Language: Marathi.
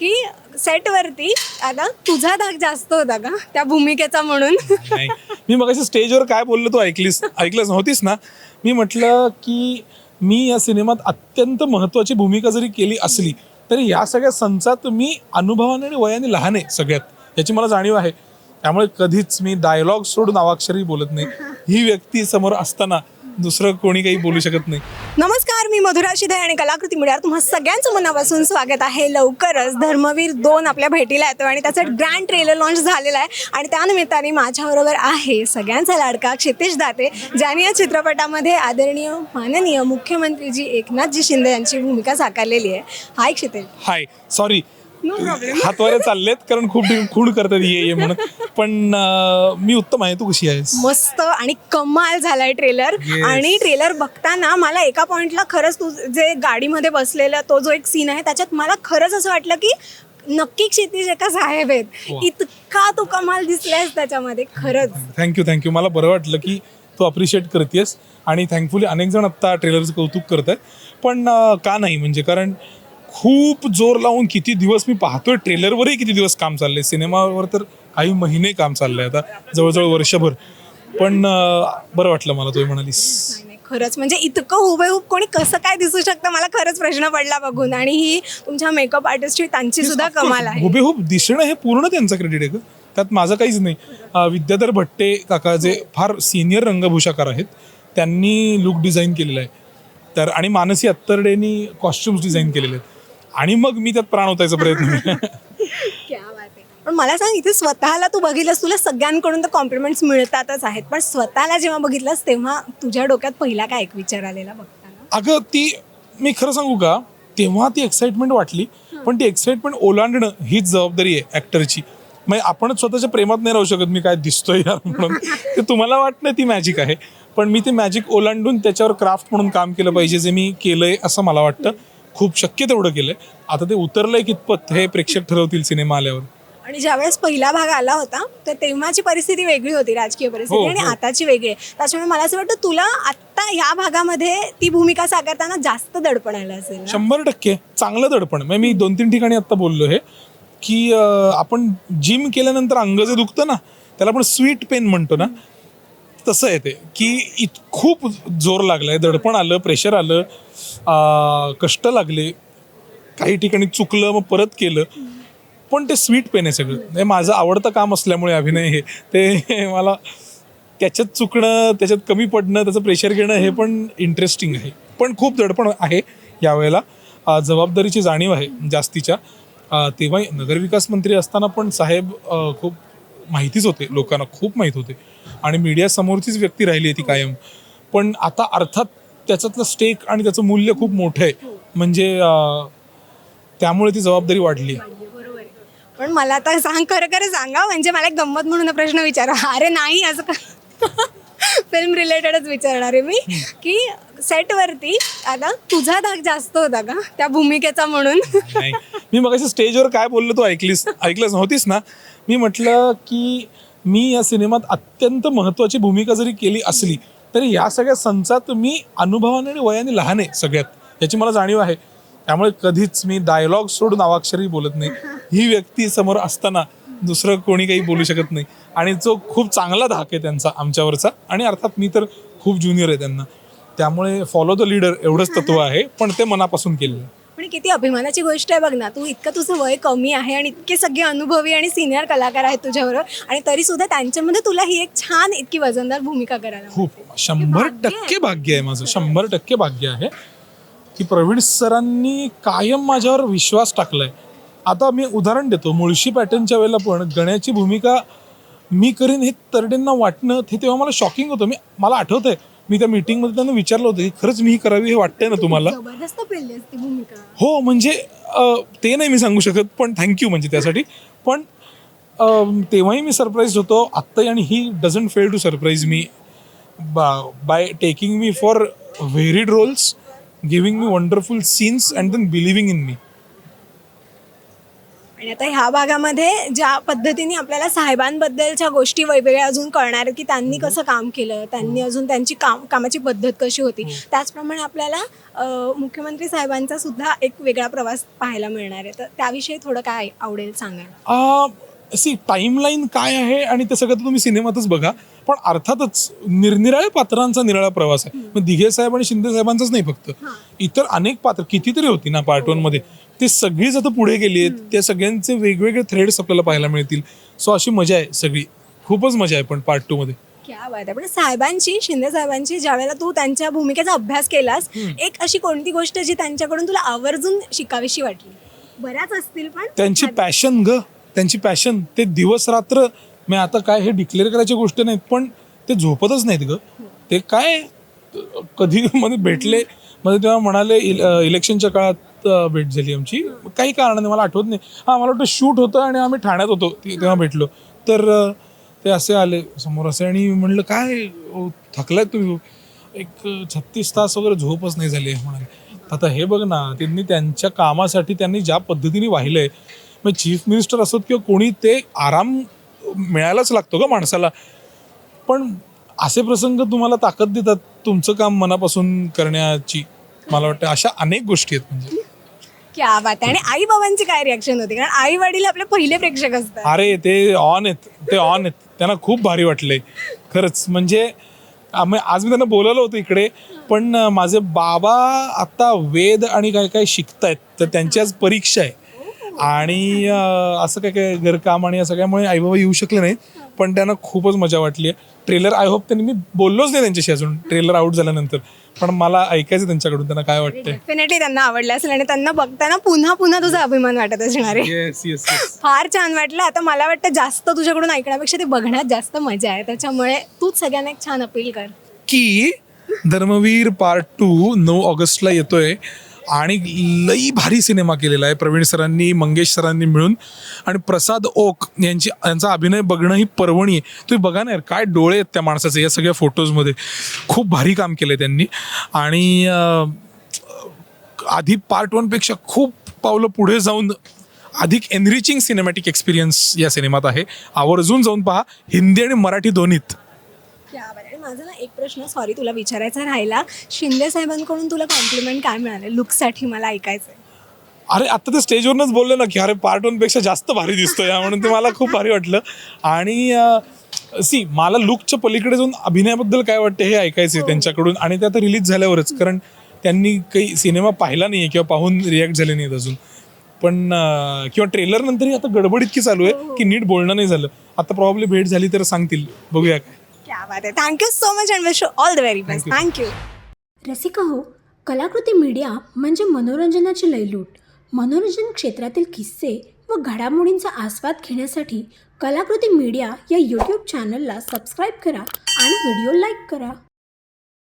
की सेटवरती आता तुझा धाक जास्त होता का? त्या भूमिकेचा म्हणून. नाही मी मग स्टेजवर काय बोललो तू ऐकलीस ऐकलंच नव्हतीस ना? मी म्हटलं की मी या सिनेमात अत्यंत महत्त्वाची भूमिका जरी केली असली तरी या सगळ्या संचात मी अनुभवाने आणि वयाने लहान आहे सगळ्यात याची मला जाणीव आहे. त्यामुळे कधीच मी डायलॉग सोडून अवाक्षरही बोलत नाही. ही व्यक्ती समोर असताना दुसरं कोणी काही बोलू शकत नाही. नमस्कार मी मधुरा शिधे आणि कलाकृती मिळार तुम्हा सगळ्यांचं मनापासून स्वागत आहे. लवकरच धर्मवीर दोन आपल्या भेटीला येतो आणि त्याचा ग्रँड ट्रेलर लॉन्च झालेला आहे. आणि त्यानिमित्ताने माझ्याबरोबर आहे सगळ्यांचा लाडका क्षितेश दाते ज्यांनी या चित्रपटामध्ये आदरणीय माननीय मुख्यमंत्री जी एकनाथजी शिंदे यांची भूमिका साकारलेली आहे. Hi Kshitesh hi sorry no problem हातवारे चाललेत कारण खूप खूड करतात ये ये म्हणून. पण अं, मी उत्तम आहे तू कशी आहेस? मस्त आणि कमाल झालाय ट्रेलर. Yes. आणि ट्रेलर बघताना मला एका पॉइंटला खरंच तू जे गाडीमध्ये बसलेला तो जो एक सीन आहे त्याच्यात मला खरंच असं वाटलं की नक्की क्षितिज एका साहेब आहेत. वा. इतका तू कमाल दिसलायस त्याच्यामध्ये खरंच. थँक्यू थँक्यू मला बरं वाटलं की तू अप्रिशिएट करतेस आणि थँकफुली अनेक जण आत्ता ट्रेलरचं कौतुक करत आहेत पण अं, का नाही? म्हणजे कारण खूप जोर लावून किती दिवस मी पाहतोय ट्रेलरवरही किती दिवस काम चाललंय. सिनेमावर तर काही महिने काम चाललंय आता जवळजवळ वर्षभर. पण बरं वाटलं मला तू म्हणालीस. खरंच. म्हणजे इतकं हुबेहूब कोणी कसं काय दिसू शकतं? मला खरंच प्रश्न पडला बघून. आणि ही तुमच्या मेकअप आर्टिस्टची त्यांची सुद्धा कमाल आहे. हुबेहूब दिसणं हे पूर्ण त्यांचं क्रेडिट आहे त्यात माझं काहीच नाही. विद्याधर भट्टे काका जे फार सिनियर रंगभूषाकार आहेत त्यांनी लुक डिझाईन केलेलं आहे. तर आणि मानसी अत्तरडेनी कॉस्ट्युम्स डिझाईन केलेले आहेत. आणि मग मी त्यात प्राण ओतायचा प्रयत्न केला. क्या बात आहे. पण मला सांग इथे स्वतःला तू बघितलंस तुला सगळ्यांकडून तर कॉम्प्लिमेंट्स मिळतातच आहेत. पण स्वतःला जेव्हा बघितलंस तेव्हा तुझ्या डोक्यात पहिला काय एक विचार आलेला बघताना? अगं ती मी खरं सांगू का? तेव्हा ती एक्साइटमेंट वाटली पण ती एक्साइटमेंट ओलांडणं हीच जबाबदारी आहे ॲक्टरची म्हणजे आपणच स्वतःच्या प्रेमात नाही राहू शकत मी काय दिसतोय यार म्हणून. ते तुम्हाला वाटणं ती मॅजिक आहे. पण मी ते मॅजिक ओलांडून त्याच्यावर क्राफ्ट म्हणून काम केलं पाहिजे जे मी केलंय असं मला वाटतं. खूप शक्य तेवढं केलंय. आता ते उतरलंय कितपत हे प्रेक्षक ठरवतील सिनेमा आल्यावर. आणि ज्यावेळेस पहिला भाग आला होता तर तेव्हाची परिस्थिती वेगळी होती राजकीय परिस्थिती हो, आणि हो. आताची वेगळी आहे. त्याच्यामुळे मला असं वाटतं तुला आत्ता ह्या भागामध्ये ती भूमिका साकारताना जास्त दडपण आलं असेल ना? शंभर टक्के. चांगलं दडपण. म्हणजे मी दोन तीन ठिकाणी आता बोललो हे की अं, आपण जिम केल्यानंतर अंग जे दुखतं ना त्याला आपण स्वीट पेन म्हणतो ना तसं आहे ते की इत खूप जोर लागलाय दडपण आलं प्रेशर आलं कष्ट लागले काही ठिकाणी चुकलं मग परत केलं पण ते स्वीट पेन आहे सगळं. हे माझं आवडतं काम असल्यामुळे अभिनय हे ते मला त्याच्यात चुकणं त्याच्यात कमी पडणं त्याचं प्रेशर घेणं हे पण इंटरेस्टिंग आहे. पण खूप दडपण आहे यावेळेला. जबाबदारीची जाणीव आहे जास्तीच्या. तेव्हा नगरविकास मंत्री असताना पण साहेब खूप माहितीच होते लोकांना खूप माहीत होते. आणि मीडियासमोरचीच व्यक्ती राहिली आहे ती कायम. पण आता अर्थात त्याच्यातलं स्टेक आणि त्याचं मूल्य खूप मोठं आहे. म्हणजे त्यामुळे ती जबाबदारी वाढली. पण मला आता सांग खरं खरं सांगा म्हणजे मला एक गंमत म्हणून प्रश्न विचारा. अरे नाही असं फिल्म रिलेटेडच विचारणार आहे मी. की सेटवरती आता तुझा धाक जास्त होता का? त्या भूमिकेचा म्हणून. मी मग स्टेजवर काय बोललो तू ऐकलीस ऐकलंच नव्हतीस ना? मी म्हटलं की मी या सिनेमात अत्यंत महत्त्वाची भूमिका जरी केली असली तरी या सगळ्या संचात मी अनुभवाने आणि वयाने लहान आहे सगळ्यात याची मला जाणीव आहे. त्यामुळे कधीच मी डायलॉग सोडून अवाक्षरही बोलत नाही. ही व्यक्ती समोर असताना दुसरं कोणी काही बोलू शकत नाही. आणि जो खूप चांगला धाक आहे त्यांचा आमच्यावरचा आणि अर्थात मी तर खूप ज्युनियर आहे त्यांना. त्यामुळे फॉलो द लीडर एवढंच तत्व आहे पण ते मनापासून केलेलं आहे. पण किती अभिमानाची गोष्ट आहे बघ ना तू इतकं तुझं वय कमी आहे आणि इतके सगळे अनुभवी आणि सिनियर कलाकार आहेत तुझ्याबरोबर आणि तरी सुद्धा त्यांच्यामध्ये तुला ही एक छान इतकी वजनदार भूमिका करायला. खूप. शंभर टक्के भाग्य आहे माझं. शंभर टक्के भाग्य आहे की प्रवीण सरांनी कायम माझ्यावर विश्वास टाकलाय. आता मी उदाहरण देतो. मुळशी पॅटर्नच्या वेळेला पण गण्याची भूमिका मी करीन हे तरडेंना वाटणं हे तेव्हा मला शॉकिंग होतं. मी मला आठवतंय मी त्या मीटिंगमध्ये त्यांना विचारलं होतं की खरंच मी ही करावी हे वाटतंय ना तुम्हाला? जबरदस्त पेलली ती भूमिका. हो म्हणजे अं, ते नाही मी सांगू शकत पण थँक्यू म्हणजे त्यासाठी. पण अं, तेव्हाही मी सरप्राईज होतो. आत्ताही आणि he doesn't fail to surprise me by taking me for varied roles giving me wonderful scenes and then believing in me आणि आता ह्या भागामध्ये ज्या पद्धतीने आपल्याला साहेबांबद्दलच्या गोष्टी वेगवेगळ्या अजून कळणार आहेत की त्यांनी कसं काम केलं त्यांनी अजून त्यांची काम कामाची पद्धत कशी होती त्याचप्रमाणे आपल्याला अ, मुख्यमंत्री साहेबांचा सुद्धा एक वेगळा प्रवास पाहायला मिळणार आहे. तर त्याविषयी थोडं काय आवडेल सांगायला सी टाईमलाईन काय आहे आणि ते सगळं तर तुम्ही सिनेमातच बघा पण अर्थातच निरनिराळ्या पात्रांचा निराळा प्रवास आहे. मग दिघे साहेब आणि शिंदे साहेबांचाच नाही फक्त. इतर अनेक पात्र कितीतरी होती ना पार्ट वनमध्ये. ते सगळीच आता पुढे गेली आहेत त्या सगळ्यांचे वेगवेगळे थ्रेड्स आपल्याला पाहायला मिळतील. सो अशी मजा आहे सगळी. खूपच मजा आहे पण पार्ट टू मध्ये. क्या बात आहे. पण साहेबांची शिंदे साहेबांची ज्यावेळेला तू त्यांच्या भूमिकेचा अभ्यास केलास एक अशी कोणती गोष्ट जी त्यांच्याकडून तुला आवर्जून शिकावीशी वाटली? बऱ्याच असतील पण त्यांची पॅशन ग. त्यांची पॅशन ते दिवस रात्र मी आता काय हे डिक्लेअर करायची गोष्ट नाहीत पण ते झोपतच नाहीत ग. ते काय कधी मध्ये भेटले मध्ये तेव्हा म्हणाले इलेक्शनच्या काळात भेट झाली आमची. काही कारणाने मला आठवत नाही. हा मला वाटतं शूट होतं आणि आम्ही ठाण्यात होतो ते- तेव्हा भेटलो. तर ते असे आले समोर असे आणि म्हणलं काय? थकलाय तुम्ही. एक छत्तीस तास वगैरे झोपच नाही झाली. आहे म्हणाले आता हे बघ ना त्यांनी त्यांच्या कामासाठी त्यांनी ज्या पद्धतीने वाहिलंय मग चीफ मिनिस्टर असोत किंवा कोणी ते आराम मिळायलाच लागतो का माणसाला? पण असे प्रसंग तुम्हाला ताकद देतात तुमचं काम मनापासून करण्याची मला वाटतं. अशा अनेक गोष्टी आहेत म्हणजे. क्या बात आहे आणि आई बाबांची काय रिॲक्शन होती? कारण आई वडील आपले पहिले प्रेक्षक असतात. अरे ते ऑन आहेत. ते ऑन आहेत. त्यांना खूप भारी वाटले. खरंच. म्हणजे आम्ही आज मी त्यांना बोलवलं होतं इकडे पण अं, माझे बाबा आता वेद आणि काय काय शिकतायत तर त्यांची आज परीक्षा आहे. आणि अं, असं काय काय घरकाम आणि असं काय मुळे आईबाबा येऊ शकले नाहीत पण त्यांना खूपच मजा वाटली आहे. ट्रेलर आय होप त्यांनी मी बोललोच नाही त्यांच्याशी अजून. ट्रेलर आउट झाल्यानंतर. पण मला ऐकायचं त्यांच्याकडून त्यांना काय वाटतंय. डेफिनेटली त्यांना आवडलं असेल आणि त्यांना बघताना पुन्हा पुन्हा तुझा अभिमान वाटत असणार आहे. येस येस येस फार छान वाटलं. आता मला वाटतं जास्त तुझ्याकडून ऐकण्यापेक्षा ते बघण्यात जास्त मजा आहे. त्याच्यामुळे तूच सगळ्यांना एक छान अपील कर. की धर्मवीर पार्ट टू नऊ ऑगस्टला येतोय. आणि लई भारी सिनेमा केलेला आहे. प्रवीण सरांनी मंगेश सरांनी मिळून. आणि प्रसाद ओक यांची यांचा अभिनय बघणं ही पर्वणी आहे. तुम्ही बघा ना यार, काय डोळे आहेत त्या माणसाचे या सगळ्या फोटोजमध्ये. खूप भारी काम केलं त्यांनी. आणि आधी पार्ट वनपेक्षा खूप पावलं पुढे जाऊन अधिक एनरिचिंग सिनेमॅटिक एक्सपिरियन्स या सिनेमात आहे. आवर्जून जाऊन पहा हिंदी आणि मराठी दोन्हीत. क्या माझा ना एक प्रश्न सॉरी तुला विचारायचा राहिला. शिंदे साहेबांकडून तुला कॉम्प्लिमेंट काय मिळाले? लुकसाठी मला ऐकायचं अरे आता ते स्टेजवरनंच बोलले ना की अरे पार्ट वनपेक्षा जास्त भारी दिसतोय या म्हणून ते मला खूप भारी वाटलं. आणि सी मला लुकच्या पलीकडे जाऊन अभिनयाबद्दल काय वाटतं हे ऐकायचं त्यांच्याकडून. आणि ते आता रिलीज झाल्यावरच कारण त्यांनी काही सिनेमा पाहिला नाही किंवा पाहून रिॲक्ट झाले नाहीत अजून. पण किंवा ट्रेलर नंतरही आता गडबड इतकी चालू आहे की नीट बोलणं नाही झालं. आता प्रॉब्ली भेट झाली तर सांगतील. बघूया काय. क्या बात आहे thank you so much and wish all the very best thank you Rasika हो कलाकृती मीडिया म्हणजे मनोरंजनाची लयलूट. मनोरंजन क्षेत्रातील किस्से व घडामोडींचा आस्वाद घेण्यासाठी कलाकृती मीडिया या यूट्यूब चॅनलला सबस्क्राईब करा आणि व्हिडिओ लाईक करा.